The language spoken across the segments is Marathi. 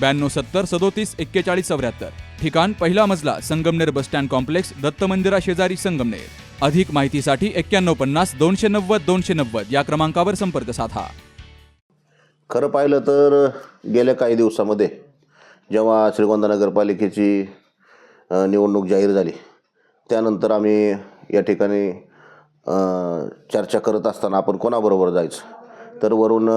ब्याण्णव सत्तर सदोतीस एक्केचाळीस चौऱ्याहत्तर. ठिकाण पहिला मजला Sangamner bus stand complex Datta मंदिरा शेजारी संगमनेर. अधिक माहितीसाठी एक्क्याण्णव पन्नास दोनशे नव्वद दोनशे नव्वद या क्रमांकावर संपर्क साधा. खरं पाहिलं तर गेल्या काही दिवसामध्ये जेव्हा श्रीगोंदा नगरपालिकेची निवडणूक जाहीर झाली त्यानंतर आम्ही या ठिकाणी चर्चा करत असताना आपण कोणाबरोबर जायचं? तर वरून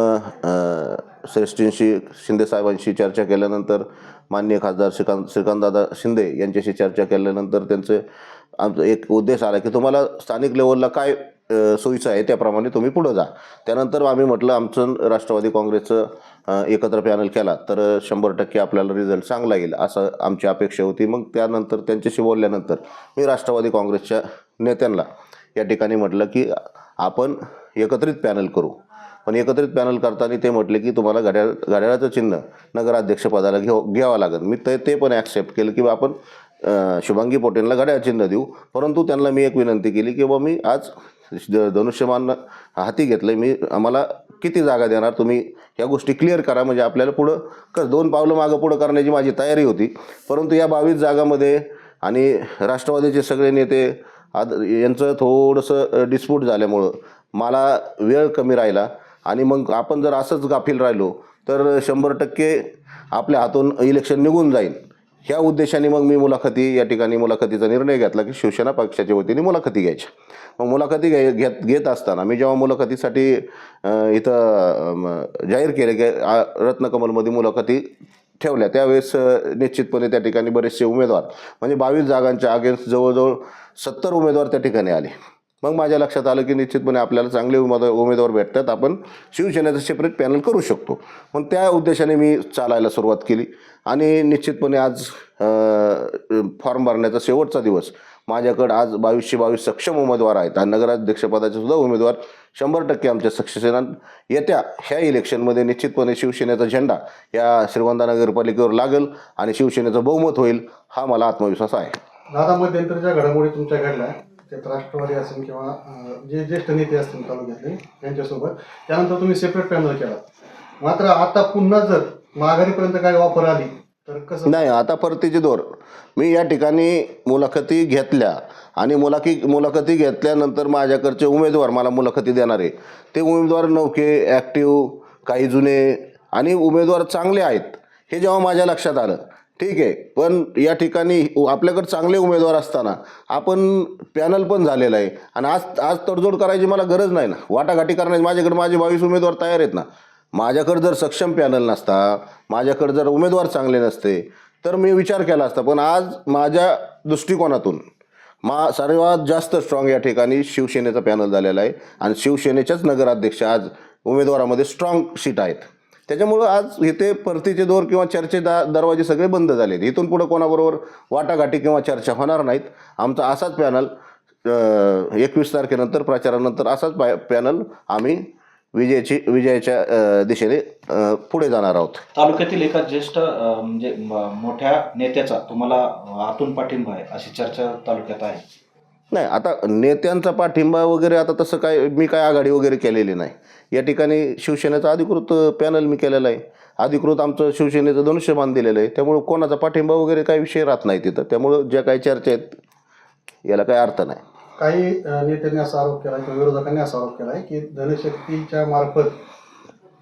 श्रेष्ठींशी शिंदेसाहेबांशी चर्चा केल्यानंतर माननीय खासदार श्रीकांत श्रीकांतदादा शिंदे यांच्याशी चर्चा केल्यानंतर त्यांचं आमचा एक उद्देश आला की तुम्हाला स्थानिक लेवलला काय सोयीचं आहे त्याप्रमाणे तुम्ही पुढं जा. त्यानंतर आम्ही म्हटलं आमचं राष्ट्रवादी काँग्रेसचं एकत्र पॅनल केला तर शंभर टक्के आपल्याला रिझल्ट चांगला येईल असं आमची अपेक्षा होती. मग त्यानंतर त्यांच्याशी बोलल्यानंतर मी राष्ट्रवादी काँग्रेसच्या नेत्यांना या ठिकाणी म्हटलं की आपण एकत्रित पॅनल करू. पण एकत्रित पॅनल करताना ते म्हटले की तुम्हाला घड्याळ घड्याळाचं चिन्ह नगराध्यक्षपदाला घेऊ घ्यावं लागेल. मी ते ते पण ॲक्सेप्ट केलं की बा आपण शुभांगी पोटेंना घड्याळ चिन्ह देऊ. परंतु त्यांना मी एक विनंती केली की बा मी आज द- धनुष्यमान हाती घेतलं मी आम्हाला किती जागा देणार तुम्ही ह्या गोष्टी क्लिअर करा. म्हणजे आपल्याला पुढं क दोन पावलं मागं पुढं करण्याची माझी तयारी होती. परंतु या बावीस जागामध्ये आणि राष्ट्रवादीचे सगळे नेते आद यांचं थोडंसं डिस्प्यूट झाल्यामुळं मला वेळ कमी राहिला. आणि मग आपण जर असंच गाफील राहिलो तर शंभर टक्के आपल्या हातून इलेक्शन निघून जाईल. ह्या उद्देशाने मग मी मुलाखती या ठिकाणी मुलाखतीचा निर्णय घेतला की शिवसेना पक्षाच्या वतीने मुलाखती घ्यायच्या. मग मुलाखती घे घेत घेत असताना मी जेव्हा मुलाखतीसाठी इथं जाहीर केले की रत्नकमलमध्ये मुलाखती ठेवल्या त्यावेळेस निश्चितपणे त्या ठिकाणी बरेचसे उमेदवार म्हणजे बावीस जागांच्या अगेन्स्ट जवळजवळ सत्तर उमेदवार त्या ठिकाणी आले. मग माझ्या लक्षात आलं की निश्चितपणे आपल्याला चांगले उमेदवार उमेदवार भेटतात. आपण शिवसेनेचं सेपरेट पॅनल करू शकतो. मग त्या उद्देशाने मी चालायला सुरुवात केली. आणि निश्चितपणे आज फॉर्म भरण्याचा शेवटचा दिवस. माझ्याकडं आज बावीसशे बावीस सक्षम उमेदवार आहेत. आणि नगराध्यक्षपदाचे सुद्धा उमेदवार शंभर टक्के आमच्या सक्षसेना येत्या ह्या इलेक्शनमध्ये निश्चितपणे शिवसेनेचा झेंडा या श्रीवंदा नगरपालिकेवर लागेल आणि शिवसेनेचं बहुमत होईल हा मला आत्मविश्वास आहे. दादा मध्यंतरीच्या घडामोडी तुमच्या घडल्या. त्यात राष्ट्रवादी असेल किंवा जे ज्येष्ठ नेते असतील तालुक्यातले त्यांच्यासोबत. त्यानंतर तुम्ही सेपरेट पॅनल केला. मात्र आता पुन्हा जर माघारीपर्यंत काय वापर आली तर कसं? नाही आता परतीची दोर. मी या ठिकाणी मुलाखती घेतल्या आणि मुलाखी मुलाखती घेतल्यानंतर माझ्याकडचे उमेदवार मला मुलाखती देणारे. ते उमेदवार नौके ॲक्टिव्ह काही जुने आणि उमेदवार चांगले आहेत हे जेव्हा माझ्या लक्षात आलं ठीक आहे. पण या ठिकाणी आपल्याकडे चांगले उमेदवार असताना आपण पॅनल पण झालेलं आहे. आणि आज आज तडजोड करायची मला गरज नाही ना. वाटाघाटी करण्याची माझ्याकडे माझे बावीस उमेदवार तयार आहेत ना. माझ्याकडे जर सक्षम पॅनल नसता माझ्याकडे जर उमेदवार चांगले नसते तर मी विचार केला असता. पण आज माझ्या दृष्टिकोनातून मा सर्वात जास्त स्ट्रॉंग या ठिकाणी शिवसेनेचा पॅनल झालेला आहे. आणि शिवसेनेच्याच नगराध्यक्ष आज उमेदवारामध्ये स्ट्रॉंग सीट आहेत. त्याच्यामुळं आज इथे परतीचे दोर किंवा चर्चे दा दरवाजे सगळे बंद झाले आहेत इथून पुढं कोणाबरोबर वाटाघाटी किंवा चर्चा होणार नाहीत. आमचा असाच पॅनल एकवीस तारखेनंतर प्रचारानंतर असाच पॅ पॅनल आम्ही विजयाची विजयाच्या दिशेने पुढे जाणार आहोत. तालुक्यातील एका ज्येष्ठ म्हणजे मोठ्या नेत्याचा तुम्हाला आतून पाठिंबा आहे अशी चर्चा तालुक्यात आहे. नाही आता नेत्यांचा पाठिंबा वगैरे आता तसं काय मी काय आघाडी वगैरे केलेली नाही. या ठिकाणी शिवसेनेचा अधिकृत पॅनल मी केलेला आहे. अधिकृत आमचं शिवसेनेचं धनुष्यबाण दिलेलं आहे. त्यामुळं कोणाचा पाठिंबा वगैरे काही विषय राहत नाही तिथं. त्यामुळं ज्या काही चर्चा आहेत याला काही अर्थ नाही. काही नेत्यांनी असा आरोप केला किंवा विरोधकांनी असा आरोप केला आहे की धनशक्तीच्या मार्फत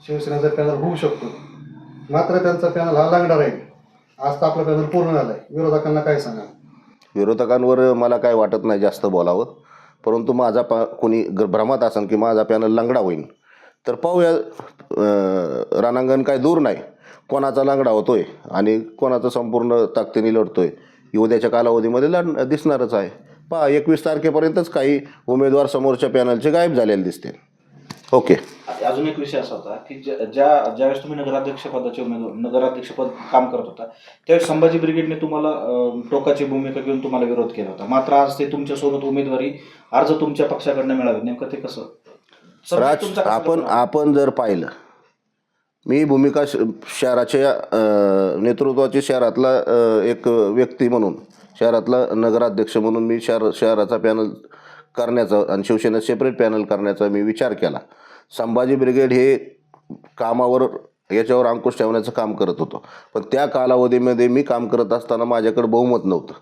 शिवसेनेचा पॅनल होऊ शकतो. मात्र त्यांचा पॅनल हा लागणार आहे. आज तर आपला पॅनल पूर्ण झाला आहे विरोधकांना काय सांगा विरोधकांवर मला काय वाटत नाही जास्त बोलावं. परंतु माझा पा कोणी ग भ्रमात असेल की माझा पॅनल लंगडा होईल तर पाहूया रानांगण रणांगण काय दूर नाही. कोणाचा लंगडा होतोय आणि कोणाचा संपूर्ण ताकदीने लढतोय. उद्याच्या कालावधीमध्ये लढ दिसणारच आहे. पहा एकवीस तारखेपर्यंतच काही उमेदवार समोरच्या पॅनलचे गायब झालेले दिसतील. ओके. अजून एक विषय असा होता की ज्या ज्या ज्यावेळेस तुम्ही नगराध्यक्ष पदाचे उमेदवार नगराध्यक्ष पद काम करत होता त्यावेळेस संभाजी ब्रिगेडने तुम्हाला टोकाची भूमिका घेऊन तुम्हाला विरोध केला होता. मात्र आज ते तुमच्यासोबत उमेदवारी अर्ज तुमच्या पक्षाकडनं मिळावे नेमकं ते कसं? राज आपण? आपण जर पाहिलं मी भूमिका शहराच्या नेतृत्वाची शहरातला एक व्यक्ती म्हणून शहरातला नगराध्यक्ष म्हणून मी शहर शहराचा पॅनल करण्याचा आणि शिवसेना सेपरेट पॅनल करण्याचा मी विचार केला. संभाजी ब्रिगेड हे कामावर याच्यावर अंकुश ठेवण्याचं काम करत होतो. पण त्या कालावधीमध्ये मी काम करत असताना माझ्याकडे बहुमत नव्हतं.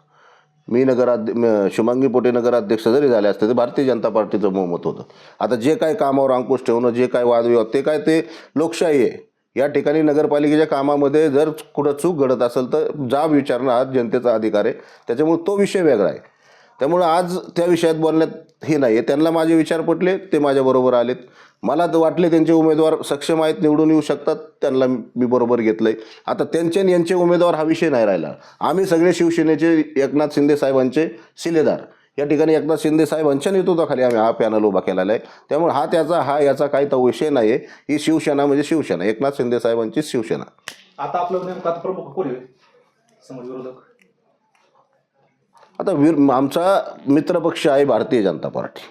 मी नगराध्य म- शुभांगी पोटे नगराध्यक्ष जरी झाले असते ते भारतीय जनता पार्टीचं बहुमत होतं. आता जे काय कामावर अंकुश ठेवणं जे काय वादविवाद ते काय ते लोकशाही आहे. या ठिकाणी नगरपालिकेच्या कामामध्ये जर कुठं चूक घडत असेल तर जाब विचारणं हा जनतेचा अधिकार आहे. त्याच्यामुळे तो विषय वेगळा आहे. त्यामुळं आज त्या विषयात बोलण्यात हे नाही आहे त्यांना माझे विचार पटले ते माझ्याबरोबर आलेत. मला तर वाटले त्यांचे उमेदवार सक्षम आहेत निवडून येऊ शकतात त्यांना मी बरोबर घेतलं आहे आता त्यांचे आणि यांचे उमेदवार हा विषय नाही राहिला. आम्ही सगळे शिवसेनेचे एकनाथ शिंदे साहेबांचे शिलेदार या ठिकाणी एकनाथ शिंदे साहेबांच्या नेतृत्वाखाली आम्ही हा पॅनल उभा केलेला आहे. त्यामुळे हा त्याचा हा याचा काही तो विषय नाही आहे ही शिवसेना म्हणजे शिवसेना एकनाथ शिंदे साहेबांची शिवसेना. आता आपलं प्रमुख कोण समज विरोधक आता वीर आमचा मित्रपक्ष आहे भारतीय जनता पार्टी.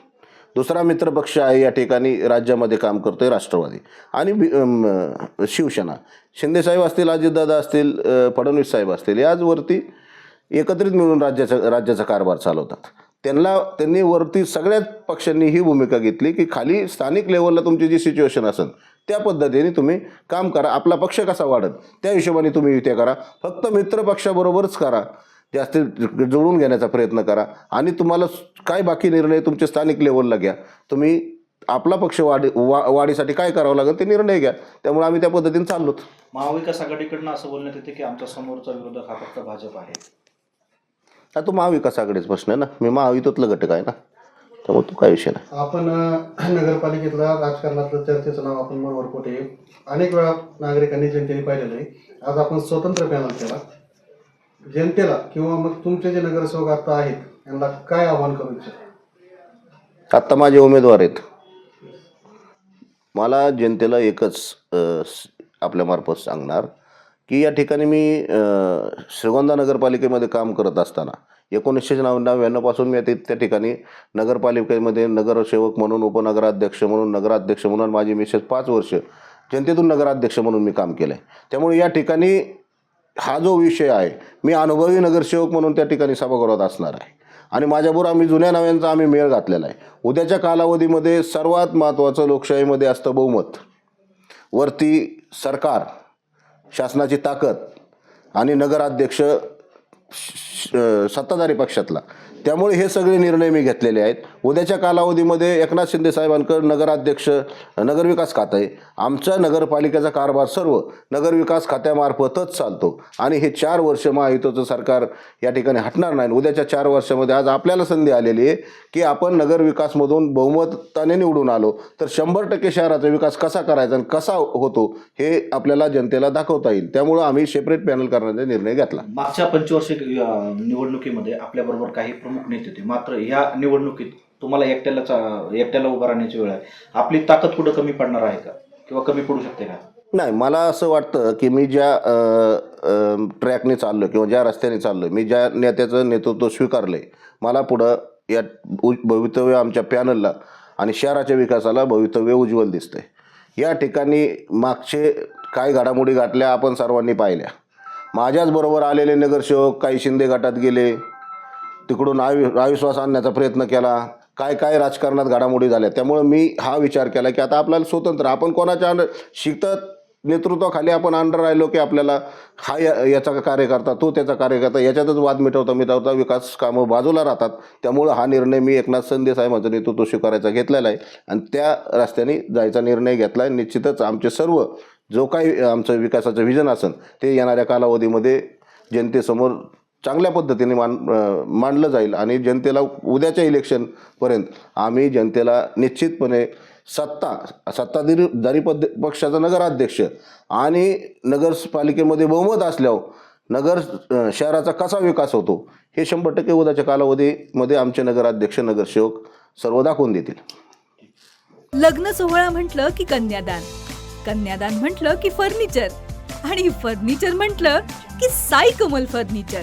दुसरा मित्रपक्ष आहे या ठिकाणी राज्यामध्ये काम करतो आहे राष्ट्रवादी. आणि शिवसेना. शिंदेसाहेब असतील अजितदादा असतील फडणवीस साहेब असतील याचवरती एकत्रित मिळून राज्याचा राज्याचा कारभार चालवतात. त्यांना त्यांनी वरती सगळ्याच पक्षांनी ही भूमिका घेतली की खाली स्थानिक लेवलला तुमची जी सिच्युएशन असेल त्या पद्धतीने तुम्ही काम करा. आपला पक्ष कसा वाढत त्या हिशोबाने तुम्ही ते करा. फक्त मित्रपक्षाबरोबरच करा. जास्तीत जुळून घेण्याचा प्रयत्न करा. आणि तुम्हाला काय बाकी निर्णय तुमचे स्थानिक लेवलला घ्या. तुम्ही आपला पक्ष वाढी वा वाढीसाठी काय करावं लागेल ते निर्णय घ्या. त्यामुळे आम्ही त्या पद्धतीने चाललोत. महाविकास आघाडीकडनं असं बोलण्यात येते की आमच्या समोरचा विरोधक हा फक्त भाजप आहे. हा तो महाविकास आघाडीचा प्रश्न आहे ना. मी महायुतीतलं घटक आहे ना. त्यामुळे तो काय विषय नाही. आपण अ, नगरपालिकेतला राजकारणातलं चर्चेचं नाव आपण मनोहर कोटे अनेक वेळा नागरिकांनी जनतेने पाहिलेलं आहे. आज आपण स्वतंत्र पॅनल केला. जनतेला किंवा मग तुमचे जे नगरसेवक आता आहेत यांना काय आव्हान करू इच्छिता? आत्ता माझे उमेदवार आहेत. मला जनतेला एकच अ, स- आपल्यामार्फत सांगणार की या ठिकाणी मी अ, श्रीगोंदा नगरपालिकेमध्ये काम करत असताना एकोणीसशे नव नव्याण्णवपासून मी ते- त्या ठिकाणी नगरपालिकेमध्ये नगरसेवक म्हणून उपनगराध्यक्ष म्हणून नगराध्यक्ष म्हणून माझी मिसेस पाच वर्ष जनतेतून नगराध्यक्ष म्हणून मी काम केलं आहे त्यामुळे या ठिकाणी हा जो विषय आहे मी अनुभवी नगरसेवक म्हणून त्या ठिकाणी सभागृहात असणार आहे. आणि माझ्याबरोबर आम्ही जुन्या नव्यांचा आम्ही मेळ घातलेला आहे. उद्याच्या कालावधीमध्ये सर्वात महत्त्वाचं लोकशाहीमध्ये असतं बहुमत. वरती सरकार शासनाची ताकद आणि नगराध्यक्ष श- सत्ताधारी पक्षातला. त्यामुळे हे सगळे निर्णय मी घेतलेले आहेत. उद्याच्या कालावधीमध्ये एकनाथ शिंदे साहेबांकडे नगराध्यक्ष नगरविकास खातं. आहे आमच्या नगरपालिकेचा कारभार सर्व नगरविकास खात्यामार्फतच चालतो. आणि हे चार वर्ष महायुतीचं सरकार या ठिकाणी हटणार नाही. उद्याच्या चार वर्षामध्ये आज आपल्याला संधी आलेली आहे की आपण नगरविकासमधून बहुमताने निवडून आलो तर शंभर टक्के शहराचा विकास कसा करायचा आणि कसा होतो हे आपल्याला जनतेला दाखवता येईल. त्यामुळं आम्ही सेपरेट पॅनल करण्याचा निर्णय घेतला. मागच्या पंचवर्षीय निवडणुकीमध्ये आपल्याबरोबर काही प्रमुख नेते होते. मात्र ह्या निवडणुकीत तुम्हाला एकट्याला एकट्याला उभा राहण्याची वेळ आहे. आपली ताकद कुठं कमी पडणार आहे का? किंवा कमी पडू शकते का? नाही मला असं वाटतं की मी ज्या ट्रॅकने चाललो किंवा ज्या रस्त्याने चाललो मी ज्या नेत्याचं नेतृत्व स्वीकारलं मला पुढं या भवितव्य आमच्या पॅनलला आणि शहराच्या विकासाला भवितव्य उज्ज्वल दिसतंय. या ठिकाणी मागचे काय घडामोडी गाठल्या आपण सर्वांनी पाहिल्या. माझ्याचबरोबर आलेले नगरसेवक काही शिंदे गटात गेले तिकडून आयु अविश्वास आणण्याचा प्रयत्न केला. काय काय राजकारणात घडामोडी झाल्या? त्यामुळं मी हा विचार केला की आता आपल्याला स्वतंत्र आपण कोणाच्या अंडर शिकतात नेतृत्वाखाली आपण अंडर राहिलो की आपल्याला हा या याचा कार्यकर्ता तो त्याचा कार्यकर्ता याच्यातच वाद मिटवता मिटवता विकास कामं बाजूला राहतात. त्यामुळं हा निर्णय मी एकनाथ संदे साहेबांचं नेतृत्व स्वीकारायचा घेतलेला आहे. आणि त्या रस्त्याने जायचा निर्णय घेतला आहे. निश्चितच आमचे सर्व जो काही आमचं विकासाचं विजन असेल ते येणाऱ्या कालावधीमध्ये जनतेसमोर चांगल्या पद्धतीने मान मांडलं जाईल आणि जनतेला उद्याच्या इलेक्शनपर्यंत आम्ही जनतेला निश्चितपणे सत्ता सत्ताधारी धारी पद पक्षाचा नगराध्यक्ष आणि नगरपालिकेमध्ये बहुमत असल्यावर नगर शहराचा कसा विकास होतो हे शंभर टक्के उद्याच्या कालावधीमध्ये आमचे नगराध्यक्ष नगरसेवक सर्व दाखवून देतील. लग्न सोहळा म्हटलं की कन्यादान कन्यादान म्हटलं की फर्निचर आणि फर्निचर म्हटलं की साई कमल फर्निचर.